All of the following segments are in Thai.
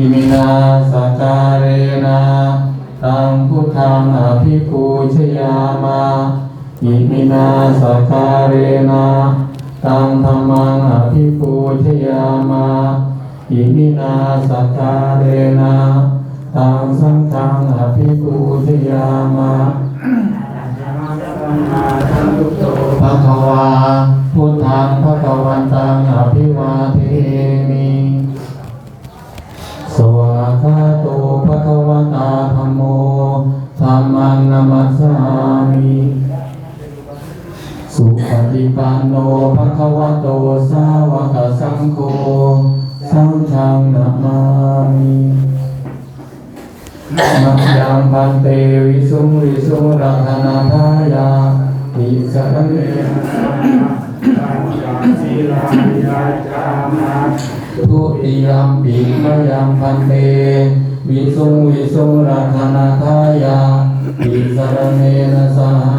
อิมินาสการเรนะตังพุทธังอภิปูชยามาอิมินาสการเรนะตังธรรมังอภิปูชยามาอิมินาสการเรนะตังสังฆังอภิปูชยามาภะคะวาพุทธังภะคะวันตังอภิวาเทมิ มมังนัมัสสามิสุปฏิปันโนภะคะวะโตสาวกสังโฆสังฆังนามามิมัจยังพันเตวิสุงวิสุงรัตนาทายาติสรณเนทุติยมปีมยังพันเตวิสุงวิสุงรัตนาทายา ติสรเนนะสห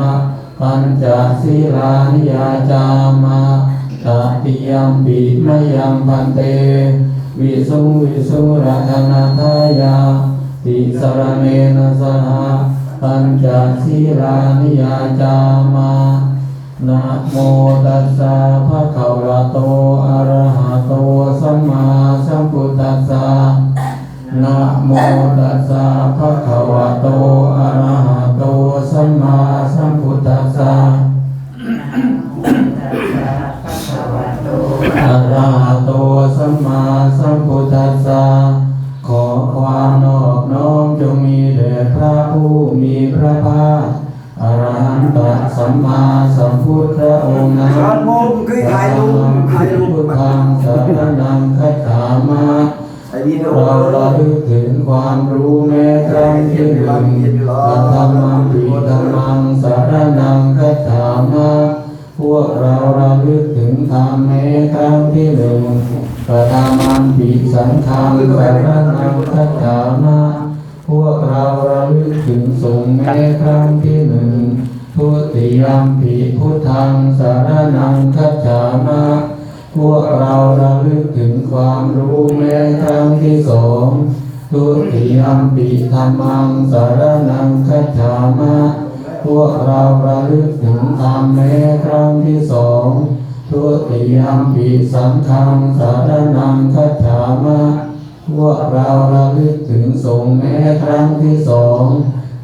ปัญจศีลานิยาจามาตติยมปีมยังพันเต วิสุวิสุรัตนาทายาติสรเนนะสหปัญจศีลานิยาจามานะโมตัสสะภะคะวะโตอะระหะโตสัมมาสัมพุทธัสสะ นะโมตัสสะภะคะวะโตอะระหะโตสัมมาสัมพุทธัสสะอะระหะโตสัมมาสัมพุทธัสสะขอความนอบน้อมจงมีแด่พระผู้มีพระภาคอรหันตสัมมาสัมพุทธองค์นั้น Saan mo kay ธัถ่ายมรูปมังถ่ายคิรูปพุทธังสารนังคัจฉามาไอ้วิดีโอ เราระลึกถึงความรู้แม้ครั้งที่หนึ่งกัตถมังปีธรรมังสารนังคัจฉามาพวกเราระลึกถึงธรรมแม้ครั้งที่หนึ่งกัตถมังปีสังฆังสารนังคัจฉามาพวกเราระลึกถึงสงฆ์แม้ครั้งที่หนึ่งทุติยมปีพุทธังสารนังคัจฉามาพวกเราระ ลึกถึงความรู้แม้ครั้งที่สองทุติยมปีธรรมังสารนังคัจฉามาพวกเราระลึกถึงธรรมแม้ครั้งที่สองทุติยมปีสังฆังสารนังคัจฉามาพวกเราระลึกถึงสงฆ์แม้ครั้งที่สอง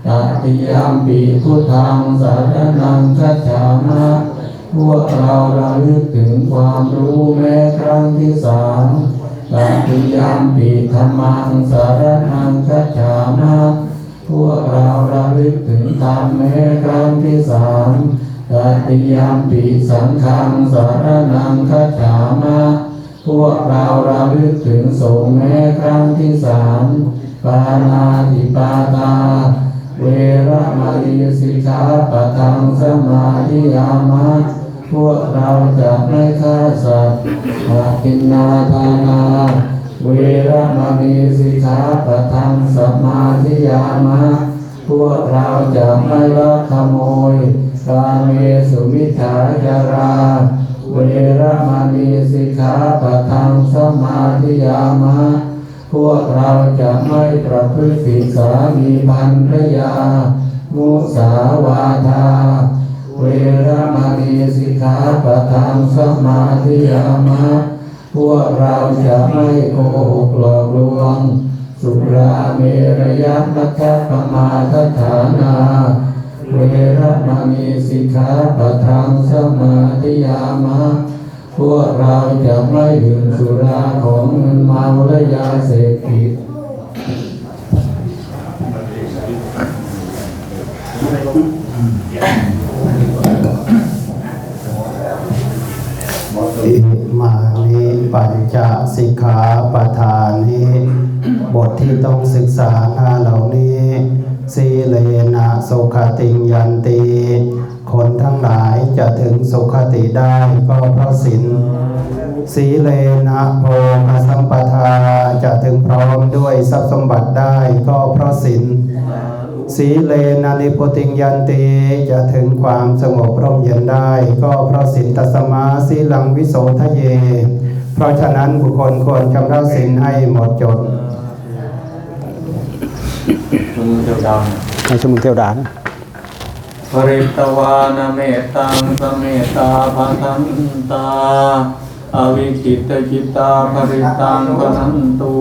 ตติยมปีพุทธังสารนังคัจฉามา พวกเราระลึกถึงความรู้แม้ครั้งที่สามตติยามปีธรรมังสารนังคัจฉามาพวกเราระลึกถึงธรรมแม้ครั้งที่สามตติยามปีสังฆังสารนังคัจฉามาพวกเราระลึกถึงสงฆ์แม้ครั้งที่สามปานาติปาตา เวระมณีสิกขาปะทังสมาธิยามา พวกเราจะไม่ฆ่าสัตว์หากินนาทานา เวระมณีสิกขาปะทังสมาธิยามาพวกเราจะไม่ลักขโมยกาเมสุมิจฉาจารา เวระมณีสิกขาปะทังสมาธิยามาพวกเราจะไม่ประพฤติสามีพันรยา มุสาวาทา เวรมณีสิกขาปะทังสมาธิยามะพวกเราจะไม่โกหกหลอกลวง สุราเมรยมัจจปมาทฐานาเวรมณีสิกขาปะทังสมาธิยามะพวกเราจะไม่ดื่มสุราของมึนเมาและยาเสพติด ปัญจสิกขาปทานิบทที่ต้องศึกษาหน้าเหล่านี้ สีเลนะสุขติยันติคนทั้งหลายจะถึงสุขติได้ก็เพราะศีลสีเลนะโภคสัมปทาจะถึงพร้อมด้วยทรัพย์สมบัติได้ก็เพราะศีลสีเลนานิโพติงยันติจะถึงความสงบร่มเย็นได้ ก็เพราะสินตัสมาสีลังวิโสทะเย เพราะฉะนั้นบุคคลควรชำระสินให้หมดจดสชุมเทวดาในชั่วโมงเทวดานะปริตวานาเมตังสเมตาภาทันตาอวิคิตจิตาภริตังพนันตุ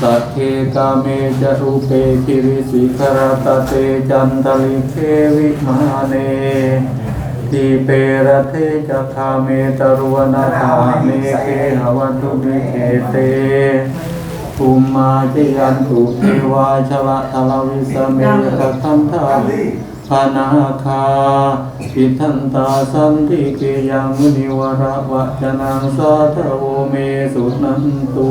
สัทเทกาเมจรูเปกิริสิกรตเตจันทลิเทวิมาเน ทีเปรเทจะคาเมตรวนาคาเมเคหวันตุมิเขเตภูมาจยันตุเทวาชละทลวิสเมกขันธาปานาคาปิทันตาสันติเกยังมุนิวรวะจนังสาธโวเมสุนันตุ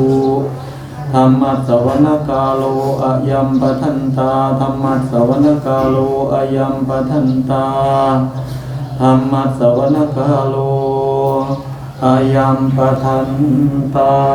ธรรมัสวนกาโลอายัมปทันตาธรรมัสสวนกาโลอายัมปทันตา ธรรมัสสวนกาโลอายัมปทันตา